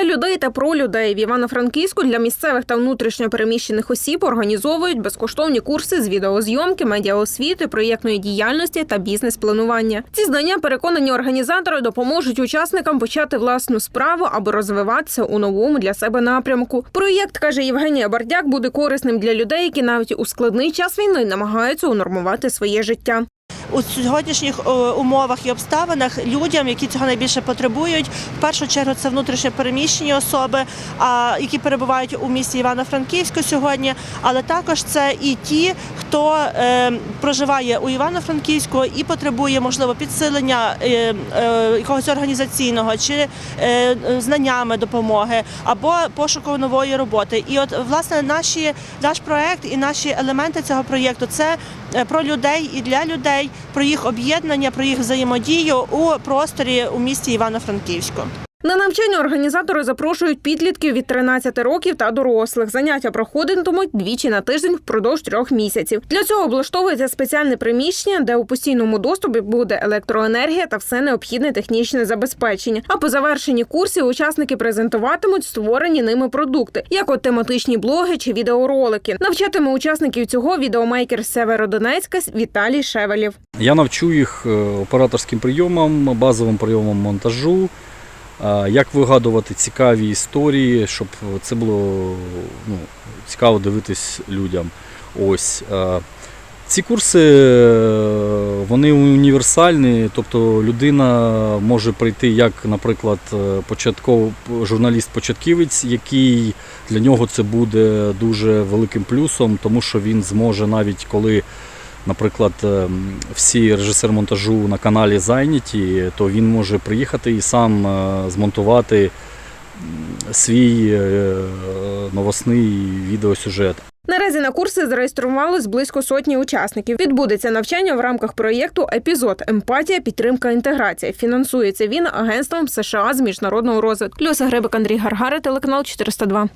Для людей та про людей в Івано-Франківську для місцевих та внутрішньо переміщених осіб організовують безкоштовні курси з відеозйомки, медіаосвіти, проєктної діяльності та бізнес-планування. Ці знання переконані організатори допоможуть учасникам почати власну справу, аби розвиватися у новому для себе напрямку. Проєкт каже Євгенія Бардяк, буде корисним для людей, які навіть у складний час війни намагаються унормувати своє життя. У сьогоднішніх е, умовах і обставинах людям, які цього найбільше потребують. В першу чергу це внутрішньо переміщені особи, які перебувають у місті Івано-Франківську сьогодні, але також це і ті, хто е, проживає у Івано-Франківську і потребує можливо підсилення е, якогось організаційного чи знаннями допомоги або пошуку нової роботи. І от власне наші наш проект і наші елементи цього проєкту це про людей і для людей, про їх об'єднання, про їх взаємодію у просторі у місті Івано-Франківську. На навчання організатори запрошують підлітків від 13 років та дорослих. Заняття проходитимуть двічі на тиждень впродовж трьох місяців. Для цього облаштовується спеціальне приміщення, де у постійному доступі буде електроенергія та все необхідне технічне забезпечення. А по завершенні курсів учасники презентуватимуть створені ними продукти, як от тематичні блоги чи відеоролики. Навчатиме учасників цього відеомейкер з Северодонецька Віталій Шевелєв. Я навчу їх е, операторським прийомам, базовим прийомам монтажу, як вигадувати цікаві історії, щоб це було ну, цікаво дивитись людям. Ось. Ці курси вони універсальні, тобто людина може прийти як, наприклад, початков, журналіст-початківець, який для нього це буде дуже великим плюсом, тому що він зможе навіть коли наприклад, ем, всі режисери монтажу на каналі зайняті, то він може приїхати і сам е, змонтувати свій е, новосний відеосюжет. Наразі на курси зареєструвалось близько сотні учасників. Відбудеться навчання в рамках проєкту Епізод Емпатія, підтримка, інтеграція. Фінансується він агентством США з міжнародного розвитку. Люся Гребик, Андрій Гаргари, телеканал 402.